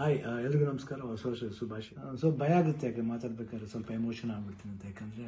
Hi ಆ, ಎಲ್ರಿಗೂ ನಮಸ್ಕಾರ. ಹೊಸ ವರ್ಷ ಸುಭಾಷ್ ಸೊ ಭಯ ಆಗುತ್ತೆ ಯಾಕೆ ಮಾತಾಡ್ಬೇಕಾದ್ರೆ ಸ್ವಲ್ಪ ಎಮೋಷನ್ ಆಗ್ಬಿಡ್ತೀನಿ ಅಂತ. ಯಾಕಂದರೆ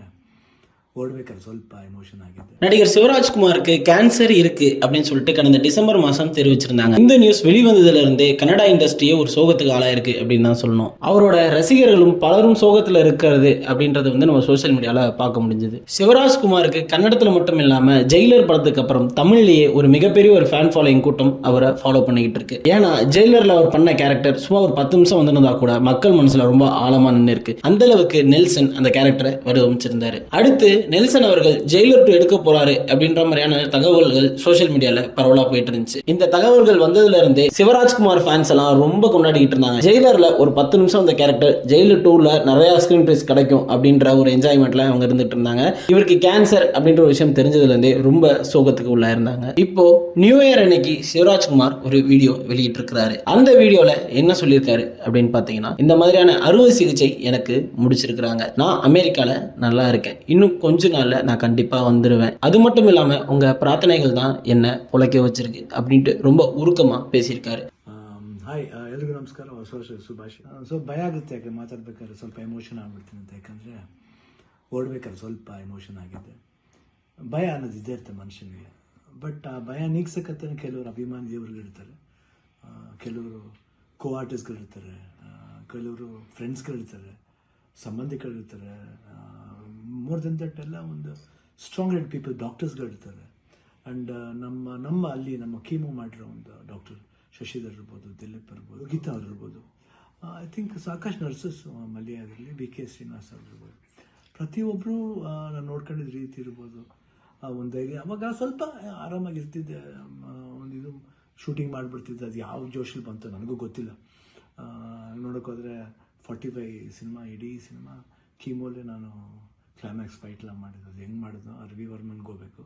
ಓಡ್ಬೇಕಾದ್ರೆ ಸ್ವಲ್ಪ ಎಮೋಷನ್ ಆಗಿದೆ நடிகர் சிவராஜ்குமாருக்கு கேன்சர் இருக்கு அப்படின்னு சொல்லிட்டு கடந்த டிசம்பர் மாசம் தெரிவிச்சிருந்தாங்க இந்த நியூஸ் வெளிவந்ததுல இருந்தே கன்னடா இண்டஸ்ட்ரியே ஒரு சோகத்துக்கு ஆளாயிருக்கு அப்படின்னு தான் சொல்லணும் அவரோட ரசிகர்களும் பலரும் சோகத்துல இருக்கிறது அப்படின்றது வந்து நம்ம சோஷியல் மீடியால பார்க்க முடிஞ்சது சிவராஜ்குமாருக்கு கன்னடத்துல மட்டும் இல்லாம ஜெயிலர் படத்துக்கு அப்புறம் தமிழ்லயே ஒரு மிகப்பெரிய ஒரு ஃபேன் ஃபாலோயிங் கூட்டம் அவரை ஃபாலோ பண்ணிக்கிட்டு இருக்கு ஏன்னா ஜெயிலர்ல அவர் பண்ண கேரக்டர் சும்மா ஒரு பத்து நிமிஷம் வந்திருந்தா கூட மக்கள் மனசுல ரொம்ப ஆழமா நின்று இருக்கு அந்த அளவுக்கு நெல்சன் அந்த கேரக்டரை வடிவமைச்சிருந்தாரு அடுத்து நெல்சன் அவர்கள் ஜெயிலர் டூ எடுக்க போறாரு அப்படின்ற மாதிரியான தகவல்கள் சோசியல் மீடியால பரவலா போயிட்டு இருந்துச்சு. இந்த தகவல்கள் வந்ததுல இருந்தே சிவராஜ்குமார் ஃபேன்ஸ் எல்லாம் ரொம்ப கொண்டாடிக்கிட்டு இருந்தாங்க. ஜெயிலர்ல ஒரு பத்து நிமிஷம் அந்த கேரக்டர் ஜெயிலர் டூல நிறைய ஸ்கிரீன் பிரைஸ் கிடைக்கும் அப்படின்ற ஒரு என்ஜாய்மெண்ட்ல அவங்க இருந்துட்டு இருந்தாங்க. இவருக்கு கேன்சர் அப்படின்ற ஒரு விஷயம் தெரிஞ்சதுல இருந்தே ரொம்ப சோகத்துக்கு உள்ள இருந்தாங்க. இப்போ நியூ இயர் அன்னைக்கு சிவராஜ்குமார் ஒரு வீடியோ வெளியிட்டு இருக்கிறாரு அந்த வீடியோல என்ன சொல்லியிருக்காரு அப்படின்னு பாத்தீங்கன்னா இந்த மாதிரியான அறுவை சிகிச்சை எனக்கு முடிச்சிருக்கிறாங்க. நான் அமெரிக்கால நல்லா இருக்கேன். இன்னும் கொஞ்ச நாள்ல நான் கண்டிப்பா வந்துருவேன் அது மட்டும் இல்லாம உங்க பிரார்த்தனைகள் தான் என்ன உழைக்க வச்சிருக்கு அப்படின்ட்டு ரொம்ப உருக்கமா பேசியிருக்காரு ಆಮ್, ಹಾಯ್ ಆ, ಎಲ್ರಿಗೂ ನಮಸ್ಕಾರ ಹೊಸ ವರ್ಷ ಸುಭಾಷ್ ಸೊ ಭಯ ಆಗುತ್ತೆ ಯಾಕೆ ಮಾತಾಡ್ಬೇಕಾದ್ರೆ ಸ್ವಲ್ಪ ಎಮೋಷನ್ ಆಗ್ಬಿಡ್ತೀನಿ ಅಂತ ಯಾಕಂದರೆ ಓಡ್ಬೇಕಾದ್ರೆ ಸ್ವಲ್ಪ ಎಮೋಷನ್ ಆಗಿದೆ ಭಯ ಅನ್ನೋದು ಇದ್ದೇ ಇರುತ್ತೆ ಮನುಷ್ಯನಿಗೆ ಬಟ್ ಆ ಭಯ ನೀಗ್ಸಕ್ಕಂತಾನೆ ಕೆಲವರು ಅಭಿಮಾನಿ ದೇವರುಗಳಿರ್ತಾರೆ ಆ, ಕೆಲವರು ಕೋ ಆರ್ಟಿಸ್ಟ್ಗಳಿರ್ತಾರೆ ಆ, ಕೆಲವರು ಫ್ರೆಂಡ್ಸ್ಗಳಿರ್ತಾರೆ ಸಂಬಂಧಿಕರಿರ್ತಾರೆ ಮೋರ್ ದೆನ್ ದಟ್ ಎಲ್ಲ ಒಂದು ಸ್ಟ್ರಾಂಗ್ ಹೆಡ್ ಪೀಪಲ್ ಡಾಕ್ಟರ್ಸ್ಗಳಿರ್ತಾರೆ ಆ್ಯಂಡ್ ನಮ್ಮ ನಮ್ಮ ಅಲ್ಲಿ ನಮ್ಮ ಕೀಮೋ ಮಾಡಿರೋ ಒಂದು ಡಾಕ್ಟರ್ ಶಶಿಧರ್ ಇರ್ಬೋದು, ದಿಲೀಪ್ ಇರ್ಬೋದು, ಗೀತಾ ಅವ್ರು ಇರ್ಬೋದು. ಐ ಥಿಂಕ್ ಸಾಕಷ್ಟು nurses Mallya B K Srinivas ಅವ್ರು ಇರ್ಬೋದು. ಪ್ರತಿಯೊಬ್ಬರು ನಾನು ನೋಡ್ಕೊಂಡಿದ್ದ ರೀತಿ ಇರ್ಬೋದು. ಒಂದು ಧೈರ್ಯ, ಅವಾಗ ಸ್ವಲ್ಪ ಆರಾಮಾಗಿ ಇರ್ತಿದ್ದೆ ಒಂದು ಇದು ಶೂಟಿಂಗ್ ಮಾಡಿಬಿಡ್ತಿದ್ದೆ, ಅದು ಯಾವ ಜೋಶಲ್ಲಿ ಬಂತು ನನಗೂ ಗೊತ್ತಿಲ್ಲ. ನೋಡೋಕ್ಕೋದ್ರೆ ಫಾರ್ಟಿ ಫೈ ಸಿನಿಮಾ, ಇಡೀ ಸಿನಿಮಾ ಕೀಮೋಲೆ ನಾನು ಕ್ಲೈಮ್ಯಾಕ್ಸ್ ಫೈಟ್ ಎಲ್ಲ ಮಾಡಿದ್ದು ಅದು ಹೆಂಗೆ ಮಾಡಿದ್ನೋ ರವಿ ವರ್ಮನ್ಗೆ ಹೋಗ್ಬೇಕು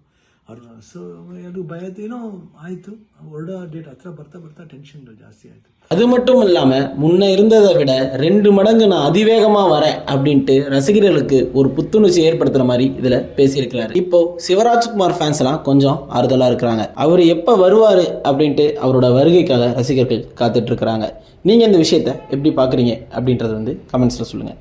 ಅವ್ರು ಸೊ ಅದು ಭಯ ಏನೋ ಆಯಿತು ಹೊರಡೋ ಡೇಟ್ ಹತ್ರ ಬರ್ತಾ ಬರ್ತಾ ಟೆನ್ಷನ್ಗಳು ಜಾಸ್ತಿ ಆಯಿತು அது மட்டும் இல்லாம முன்ன இருந்ததை விட ரெண்டு மடங்கு நான் அதிவேகமா வரேன் அப்படின்ட்டு ரசிகர்களுக்கு ஒரு புத்துணர்ச்சி ஏற்படுத்துற மாதிரி இதுல பேசியிருக்கிறாரு இப்போ சிவராஜ்குமார் ஃபேன்ஸ் எல்லாம் கொஞ்சம் ஆறுதலா இருக்கிறாங்க அவர் எப்ப வருவாரு அப்படின்ட்டு அவரோட வருகைக்காக ரசிகர்கள் காத்துட்டு இருக்கிறாங்க நீங்க இந்த விஷயத்த எப்படி பாக்குறீங்க அப்படின்றத வந்து கமெண்ட்ஸ்ல சொல்லுங்க